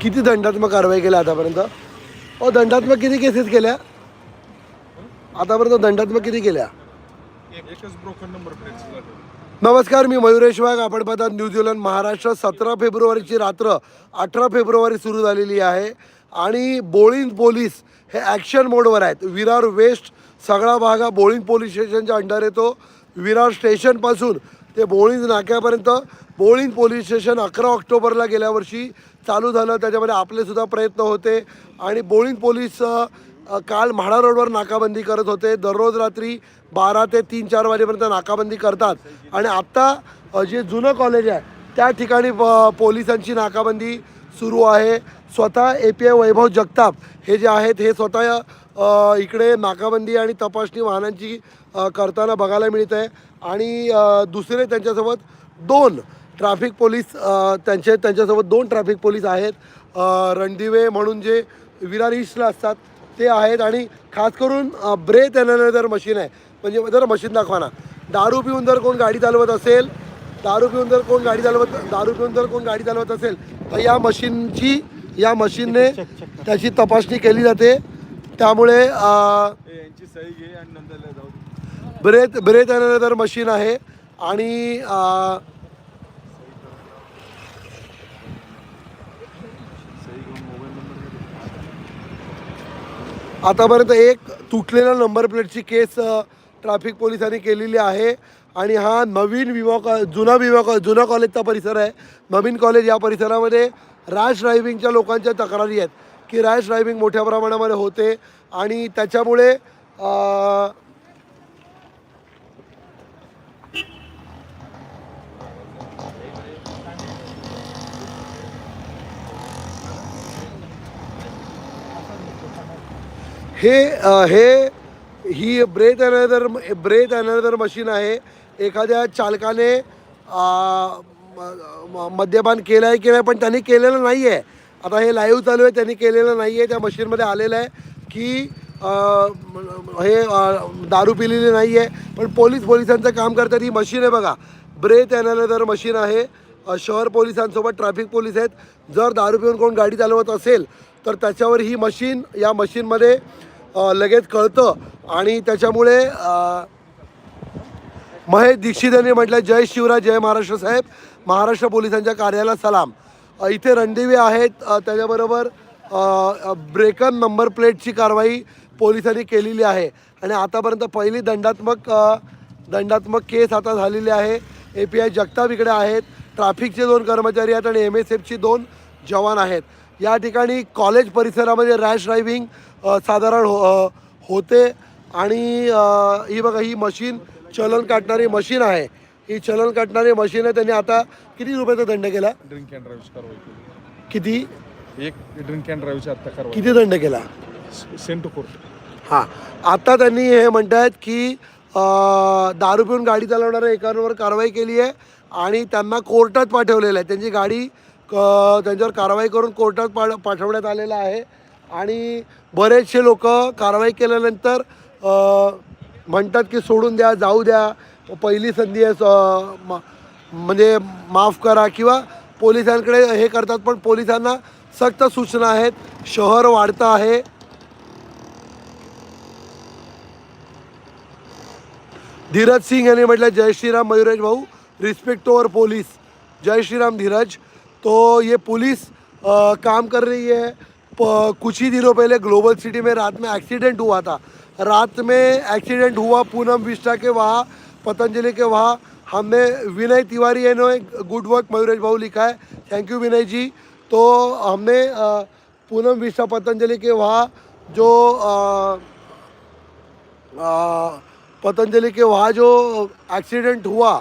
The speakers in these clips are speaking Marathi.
किती दंडात्मक कारवाई केल्या आतापर्यंत? अ दंडात्मक किती केसेस केल्या? आतापर्यंत दंडात्मक किती केल्या? नमस्कार मी मयुरेश वाघ आपण पाहतात न्यूझीलंड महाराष्ट्र. सतरा फेब्रुवारीची रात्र अठरा फेब्रुवारी सुरू झालेली आहे. आणि बोळीन पोलीस हे ॲक्शन मोडवर आहेत. विरार वेस्ट सगळा भाग हा बोळीन पोलीस स्टेशनच्या अंडर येतो. विरार स्टेशनपासून ते बोळीन नाक्यापर्यंत बोळीन पोलीस स्टेशन अकरा ऑक्टोबरला गेल्या वर्षी चालू झालं. त्याच्यामध्ये आपलेसुद्धा प्रयत्न होते. आणि बोळीन पोलीस काल म्हाडा रोडवर नाकाबंदी करत होते. दररोज रात्री बारा ते तीन चार वाजेपर्यंत नाकाबंदी करतात. आणि आत्ता जे जुनं कॉलेज आहे त्या ठिकाणी प- पोलिसांची नाकाबंदी सुरू आहे. स्वतः A P I Vaibhav Jagtap हे जे आहेत हे स्वतः इकडे नाकाबंदी आणि तपासणी वाहनांची करताना बघायला मिळत आहे आणि दुसरे त्यांच्यासोबत दोन ट्रॅफिक पोलीस त्यांचे त्यांच्यासोबत दोन ट्रॅफिक पोलीस आहेत. रणदिवे म्हणून जे विरार ईस्टला असतात ते आहेत आणि खास करून ब्रेथ एनालायझर मशीन आहे म्हणजे जर मशीन दाखवा ना. दारू पिऊन जर कोण गाडी चालवत असेल दारू पिऊन जर कोण गाडी चालवत दारू पिऊन जर कोण गाडी चालवत असेल तर या मशीनची या मशीनने त्याची तपासणी केली जाते. त्यामुळे अ, यांची सही घे आणि नंतर जाऊ दे. ब्रेथ ब्रेथ एनालायझर मशीन आहे आणि अ, सही घेऊन मोबाईल नंबर आतापर्यंत एक तुटलेल्या नंबर प्लेटची केस ट्रॅफिक पोलिसांनी केलेली आहे. आणि हा नवीन विवा कॉ जुना विवा कॉ जुना कॉलेजचा परिसर आहे. नवीन कॉलेज या परिसरामध्ये रॅश ड्रायव्हिंगच्या लोकांच्या तक्रारी आहेत की रॅश ड्रायव्हिंग मोठ्या प्रमाणामध्ये होते. आणि त्याच्यामुळे हे अ, हे ही breath another breath another machine आहे. एखाद्या चालकाने अ, म- म- मद्यपान केलं आहे की नाही पण त्यांनी केलेलं नाही आहे आता हे लाईव्ह चालू आहे त्यांनी केलेलं नाही आहे त्या मशीनमध्ये आलेलं आहे की अ, म- हे अ, दारू पिलेली नाही आहे पण पोलीस पोलिसांचं काम करतात ही मशीन आहे बघा. ब्रेथ अनालायझर मशीन आहे. अ, शहर पोलिसांसोबत ट्रॅफिक पोलीस आहेत. जर दारू पिऊन कोण गाडी चालवत असेल तर त्याच्यावर ही मशीन या मशीनमध्ये लगेच कळतं. आणि त्याच्यामुळे महेश दीक्षित यांनी म्हटलं जय शिवराज जय महाराष्ट्र साहेब. महाराष्ट्र पोलिसांच्या कार्याला सलाम. इथे रणदिवे आहेत. त्याच्याबरोबर ब्रेकन नंबर प्लेटची कारवाई पोलिसांनी केलेली आहे. आणि आतापर्यंत पहिली दंडात्मक दंडात्मक केस आता झालेली आहे. ए पी आय जगताप इकडे आहेत. ट्रॅफिकचे दोन कर्मचारी आहेत आणि एम एस एफची दोन जवान आहेत. या ठिकाणी कॉलेज परिसरामध्ये रॅश ड्रायव्हिंग साधारण हो होते. आणि ही बघा ही मशीन चलन काटणारी मशीन आहे. ही चलन काटणारी मशीन आहे. त्यांनी आता किती रुपयाचा दंड केला? ड्रिंक अँड ड्राईव्हची कारवाई किती? एक ड्रिंक अँड ड्राईव्हची आत्ता कारवाई किती दंड केला? Sent to court. हां. आता त्यांनी हे म्हणत आहेत की दारू पिऊन गाडी चालवणाऱ्या एकांवर कारवाई केली आहे आणि त्यांना कोर्टात पाठवलेलं आहे. त्यांची गाडी क त्यांच्यावर कारवाई करून कोर्टात पा पाठवण्यात आलेलं आहे. आणि बरेचसे लोक कारवाई केल्यानंतर म्हणतात की सोडून द्या जाऊ द्या. पहिली संधी आहे म्हणजे माफ करा किंवा पोलिसांकडे हे करतात पण पोलिसांना सक्त सूचना आहेत. शहर वाढतं आहे. धीरज सिंग यांनी म्हटलं जय श्रीराम मयुरेश भाऊ रिस्पेक्ट ओवर पोलीस जय श्रीराम धीरज. तो ये पुलिस काम कर रही है. कुछ ही दिनों पहले ग्लोबल सिटी में रात में एक्सीडेंट हुआ था। रात में एक्सीडेंट हुआ पूनम विस्टा के वहाँ पतंजलि के वहाँ। हमने विनय तिवारी ने गुड वर्क मयूरेश भाऊ लिखा है। Thank you Vinay ji. तो हमने पूनम विस्टा पतंजलि के वहाँ जो पतंजलि के वहाँ जो ॲक्सिडेंट हुआ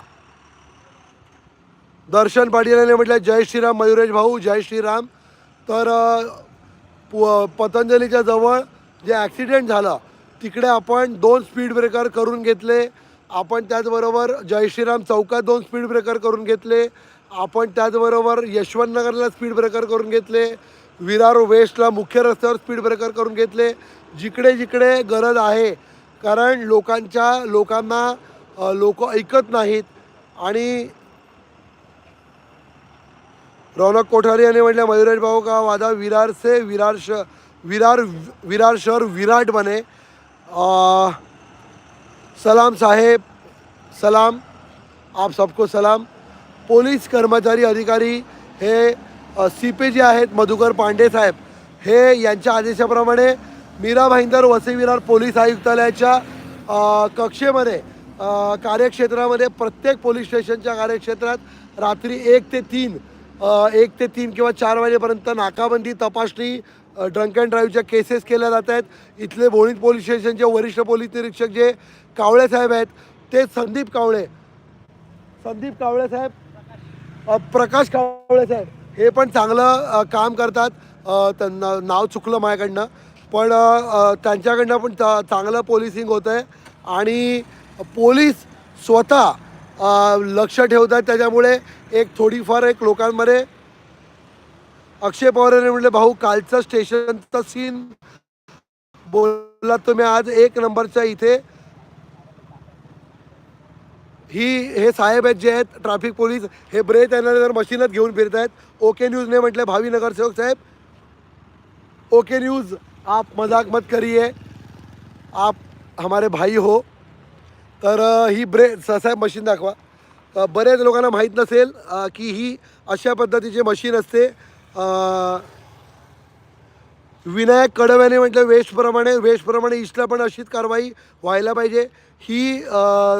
दर्शन पाटील यांनी म्हटलं जय श्रीराम मयुरेश भाऊ जय श्रीराम. तर अ, पु- पतंजलीच्या जवळ जे ॲक्सिडेंट झालं तिकडे आपण दोन स्पीड ब्रेकर करून घेतले. आपण त्याचबरोबर जय श्रीराम चौकात दोन स्पीड ब्रेकर करून घेतले. आपण त्याचबरोबर यशवंतनगरला स्पीड ब्रेकर करून घेतले. विरार वेस्टला मुख्य रस्त्यावर स्पीड ब्रेकर करून घेतले. जिकडे जिकडे गरज आहे कारण लोकांच्या लोकांना लोक ऐकत नाहीत. आणि रौनक कोठारी यांनी म्हटलं मयुरेश भाऊ का वादा? विरार से विरार श विरार विरार शहर विराट बने. सलाम साहेब सलाम आप सबको सलाम। पोलीस कर्मचारी अधिकारी हे सी पी जे आहेत मधुकर पांडे साहेब. हे यांच्या आदेशाप्रमाणे मीरा भाईंदर वसई विरार पोलीस आयुक्तालयाच्या कक्षेमध्ये कार्यक्षेत्रामध्ये प्रत्येक पोलीस स्टेशनच्या कार्यक्षेत्रात रात्री एक ते तीन एक ते तीन किंवा चार वाजेपर्यंत नाकाबंदी तपासणी ड्रंक अँड ड्राईव्हच्या केसेस केल्या जात आहेत इथले भोणीत पोलीस स्टेशनचे वरिष्ठ पोलीस निरीक्षक जे कावळे साहेब आहेत ते संदीप कावळे. संदीप कावळे साहेब प्रकाश कावळे साहेब हे पण चांगलं काम करतात. त्यांना नाव चुकलं माझ्याकडनं. पण त्यांच्याकडनं पण चा चांगलं पोलिसिंग होतं आहे आणि पोलीस स्वतः लक्ष ठेवतात. त्याच्यामुळे एक थोडीफार एक लोकांमध्ये अक्षय पवारांनी म्हटले भाऊ कालचं स्टेशनचा सीन बोलला तुम्ही आज एक नंबरच्या इथे. ही हे साहेब आहेत जे आहेत ट्रॅफिक पोलीस हे ब्रेथ अनालिझर मशीनच घेऊन फिरत आहेत ओके न्यूजने म्हटले भावी नगरसेवक साहेब ओके न्यूज़ आप मजाक मत करिए. आप हमारे भाई हो. तर ही ब्रे स- साहेब मशीन दाखवा. बऱ्याच बरेच लोकांना माहीत नसेल की ही अशा पद्धतीची मशीन असते. विनायक कडव्याने म्हटलं वेस्टप्रमाणे वेस्टप्रमाणे इस्टला पण अशीच कारवाई व्हायला पाहिजे. ही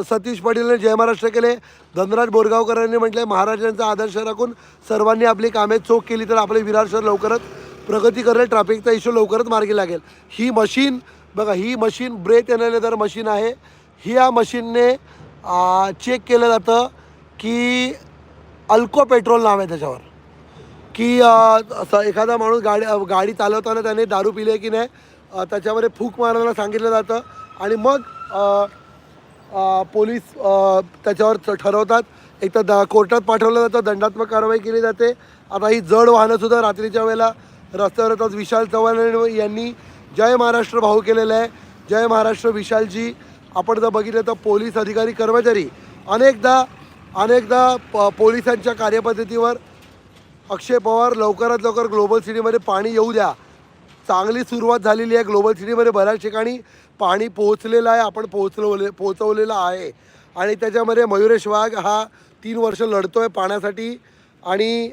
सतीश पाटीलने जय महाराष्ट्र केले. धनराज बोरगावकरांनी म्हटले महाराजांचा आदर्श राखून सर्वांनी आपली कामे चोख केली तर आपले विरार शहर लवकरच प्रगती करेल ट्रॅफिकचा इश्यू लवकरच मार्गी लागेल. ही मशीन बघा ही मशीन ब्रेथ तर मशीन आहे. ही या मशीनने चेक केलं जातं की अल्को पेट्रोल नाव आहे त्याच्यावर. की असं एखादा माणूस गाडी गाडी चालवताना त्याने दारू पिले आहे की नाही त्याच्यामध्ये फूक मारायला सांगितलं जातं आणि मग पोलीस त्याच्यावर ठरवतात. एक तर द कोर्टात पाठवलं जातं दंडात्मक कारवाई केली जाते. आता ही जड वाहनंसुद्धा रात्रीच्या वेळेला रस्त्यावर येतात. विशाल चव्हाण यांनी- यांनी जय महाराष्ट्र भाऊ केलेलं आहे. जय महाराष्ट्र विशालजी. आपण जर बघितलं तर पोलीस अधिकारी कर्मचारी अनेकदा अनेकदा प पोलिसांच्या कार्यपद्धतीवर अक्षय पवार लवकरात लवकर ग्लोबल सिटीमध्ये पाणी येऊ द्या. चांगली सुरुवात झालेली आहे ग्लोबल सिटीमध्ये बऱ्याच ठिकाणी पाणी पोहोचलेलं आहे आपण पोहोचवले पोहोचवलेलं आहे. आणि त्याच्यामध्ये मयुरेश वाघ हा तीन वर्ष लढतो आहे पाण्यासाठी आणि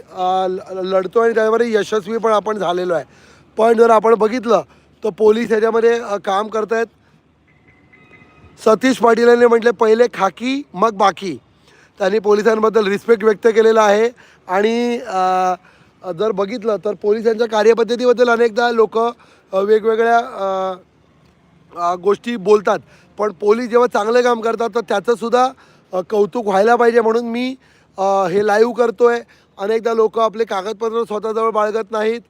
ल- लढतो आणि त्याच्यामध्ये यशस्वी पण आपण झालेलो आहे. पण जर आपण बघितलं तर पोलीस ह्याच्यामध्ये काम करत आहेत सतीश पाटील यांनी म्हटले पहिले खाकी मग बाकी. त्यांनी पोलिसांबद्दल रिस्पेक्ट व्यक्त केलेला आहे. आणि जर बघितलं तर पोलिसांच्या कार्यपद्धतीबद्दल अनेकदा लोक वेगवेगळ्या गोष्टी बोलतात. पण पोलीस जेव्हा चांगलं काम करतात तर त्याचंसुद्धा कौतुक व्हायला पाहिजे म्हणून मी हे लाईव्ह करतो आहे अनेकदा लोक आपले कागदपत्र स्वतःजवळ बाळगत नाहीत.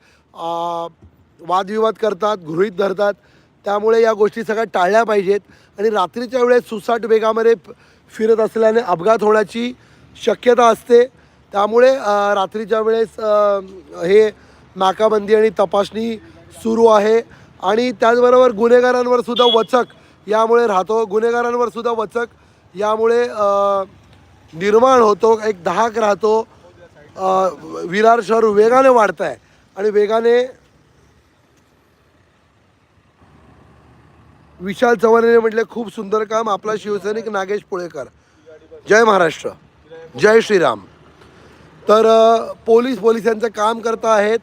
वादविवाद करतात गृहीत धरतात. त्यामुळे या गोष्टी सगळ्या टाळल्या पाहिजेत. आणि रात्रीच्या वेळेस सुसाट वेगामध्ये फिरत असल्याने अपघात होण्याची शक्यता असते. त्यामुळे रात्रीच्या वेळेस हे नाकाबंदी आणि तपासणी सुरू आहे. आणि त्याचबरोबर गुन्हेगारांवर सुद्धा वचक यामुळे राहतो. गुन्हेगारांवर सुद्धा वचक यामुळे निर्माण होतो. एक धाक राहतो. विरार शहर वेगाने वाढत आहे आणि वेगाने विशाल चव्हाण म्हटले खूप सुंदर काम आपला शिवसैनिक नागेश पुळेकर. जय महाराष्ट्र. जय श्रीराम. तर पोलीस पोलिसांचं काम करत आहेत.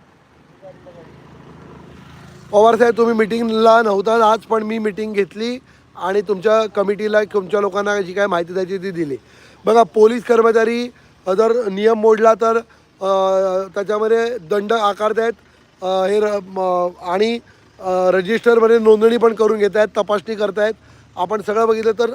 पवारसाहेब तुम्ही मिटिंगला नव्हता आज पण मी मिटिंग घेतली आणि तुमच्या कमिटीला तुमच्या लोकांना जी काय माहिती द्यायची ती दिली. बघा पोलीस कर्मचारी जर नियम मोडला तर त्याच्यामध्ये दंड आकारत आहेत हे र आणि रजिस्टरमध्ये नोंदणी पण करून घेत आहेत तपासणी करत आहेत. आपण सगळं बघितलं तर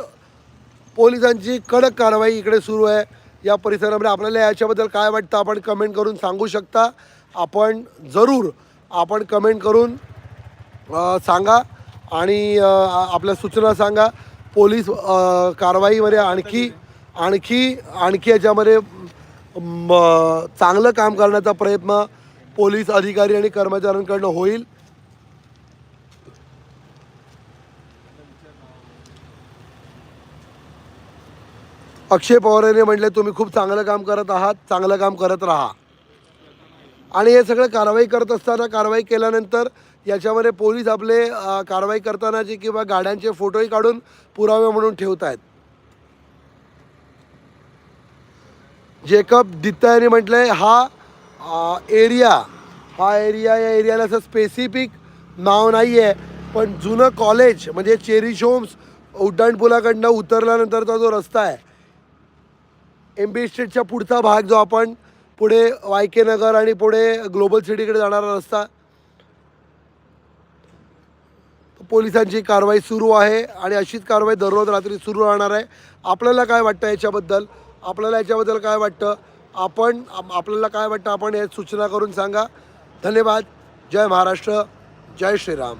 पोलिसांची कडक कारवाई इकडे सुरू आहे. या परिसरामध्ये आपल्याला याच्याबद्दल काय वाटतं आपण कमेंट करून सांगू शकता. आपण जरूर आपण कमेंट करून सांगा आणि आपल्या सूचना सांगा. पोलीस कारवाईमध्ये आणखी आणखी आणखी याच्यामध्ये चांगलं काम करण्याचा प्रयत्न पोलीस अधिकारी आणि कर्मचाऱ्यांकडनं होईल. अक्षय पवारांनी म्हटले तुम्ही खूप चांगलं काम करत आहात चांगलं काम करत राहा. आणि हे सगळं कारवाई करत असताना कारवाई केल्यानंतर याच्यामध्ये पोलीस आपले कारवाई करतानाचे किंवा गाड्यांचे फोटोही काढून पुरावे म्हणून ठेवत आहेत जेकब दित्ता यांनी म्हटलंय हा एरिया हा एरिया या एरियाला असं स्पेसिफिक नाव नाही आहे पण जुनं कॉलेज म्हणजे चेरिश होम्स उड्डाणपुलाकडनं उतरल्यानंतरचा जो रस्ता आहे एम बी स्ट्रीटच्या पुढचा भाग जो आपण पुढे वाय के नगर आणि पुढे ग्लोबल सिटीकडे जाणारा रस्ता पोलिसांची कारवाई सुरू आहे आणि अशीच कारवाई दररोज रात्री सुरू राहणार आहे. आपल्याला काय वाटतं याच्याबद्दल? आपल्याला याच्याबद्दल काय वाटतं? आपण आपल्याला काय वाटतं? आपण या सूचना करून सांगा. धन्यवाद. जय महाराष्ट्र. जय श्रीराम.